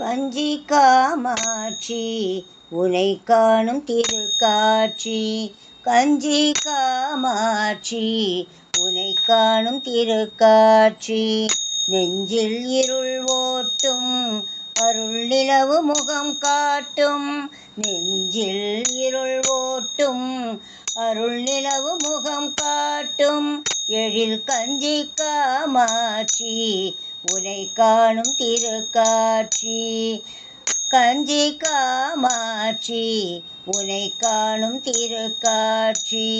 கஞ்சி காமாட்சி உனை காணும் திருக்காட்சி. கஞ்சி காமாட்சி உனை காணும் திருக்காட்சி. நெஞ்சில் இருள் ஓட்டும் அருள் நிலவு முகம் காட்டும். நெஞ்சில் இருள் ஓட்டும் அருள் நிலவு முகம் காட்டும். எழில் கஞ்சி காமாட்சி உரை காணும் திருக்காட்சி கஞ்சி காமாட்சி உனை காணும் திருக்காட்சி.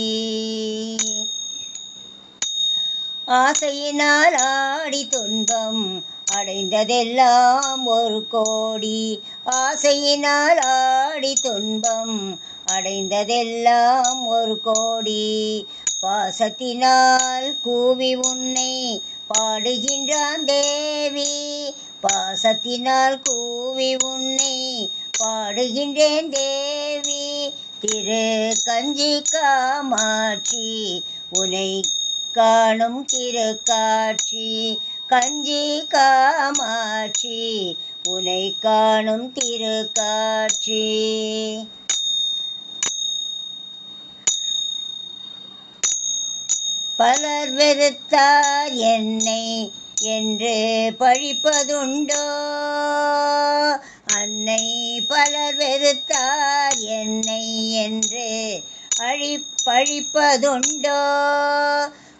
ஆசையினால் ஆடி துன்பம் அடைந்ததெல்லாம் ஒரு கோடி. ஆசையினால் ஆடி துன்பம் அடைந்ததெல்லாம் ஒரு கோடி. பாசத்தினால் கூவி உன்னை பாடுகின்றான் தேவி. பாசத்தினால் கூவி உன்னை பாடுகின்றேன் தேவி. திரு கஞ்சி காமாட்சி உனை காணும் திருக்காட்சி. கஞ்சி காமாட்சி உனை காணும் திருக்காட்சி. பலர் வெறுத்தார் என்னை என்று பழிப்பதுண்டோ? அன்னை பலர் வெறுத்தார் என்னை என்று அழி பழிப்பதுண்டோ?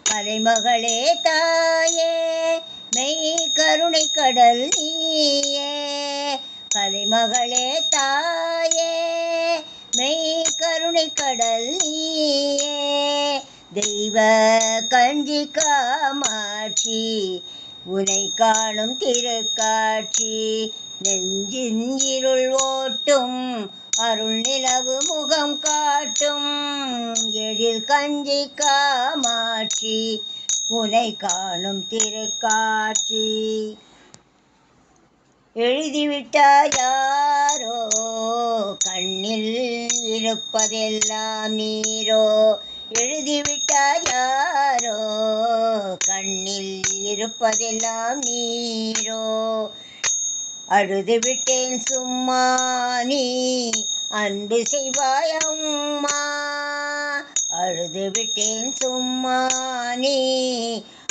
கலைமகளே தாயே மெய் கருணை கடல் நீயே. கலைமகளே தாயே மெய் கருணை கடல் நீயே. தெய்வ கஞ்சி காமாட்சி உனை காணும் திருக்காட்சி. நெஞ்சின் இருள் ஓட்டும் அருள் நிலவு முகம் காட்டும். எழில் கஞ்சி காமாட்சி உனை காணும் திருக்காட்சி. எழுதிவிட்டாயாரோ கண்ணில் இருப்பதெல்லாம் நீரோ. எழுதிவிட்டார் யாரோ? கண்ணில் இருப்பதெல்லாம் நீரோ? அழுது விட்டேன் சும்மா நீ அன்பு செய்வாய் அம்மா. அழுது விட்டேன் சும்மா நீ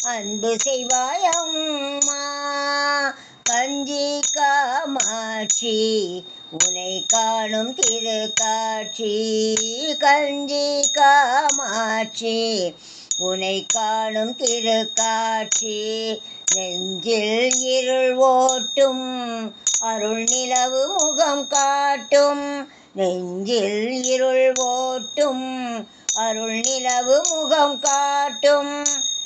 அன்பு செய்வாய் அம்மா. கஞ்சி காமாட்சி உனை காணும் திருக்காட்சி கஞ்சி காமா காட்சி. உனை காணும் திருக்காட்சி. நெஞ்சில் இருள் ஓட்டும். அருள் நிலவு முகம் காட்டும். நெஞ்சில் இருள் ஓட்டும். அருள் நிலவு முகம் காட்டும்.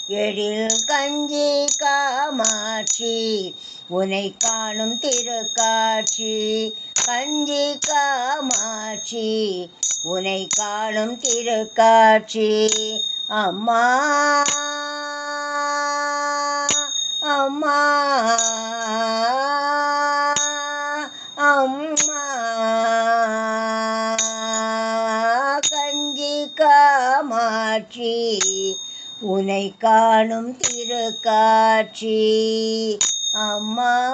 எழில் கஞ்சி காமாட்சி உனை காணும் திருக்காட்சி. கஞ்சி காமாட்சி உனை காணும் திருக்காட்சி. அம்மா அம்மா அம்மா. கஞ்சி காமாட்சி உனை காணும் திருக்காட்சி. அம்மா.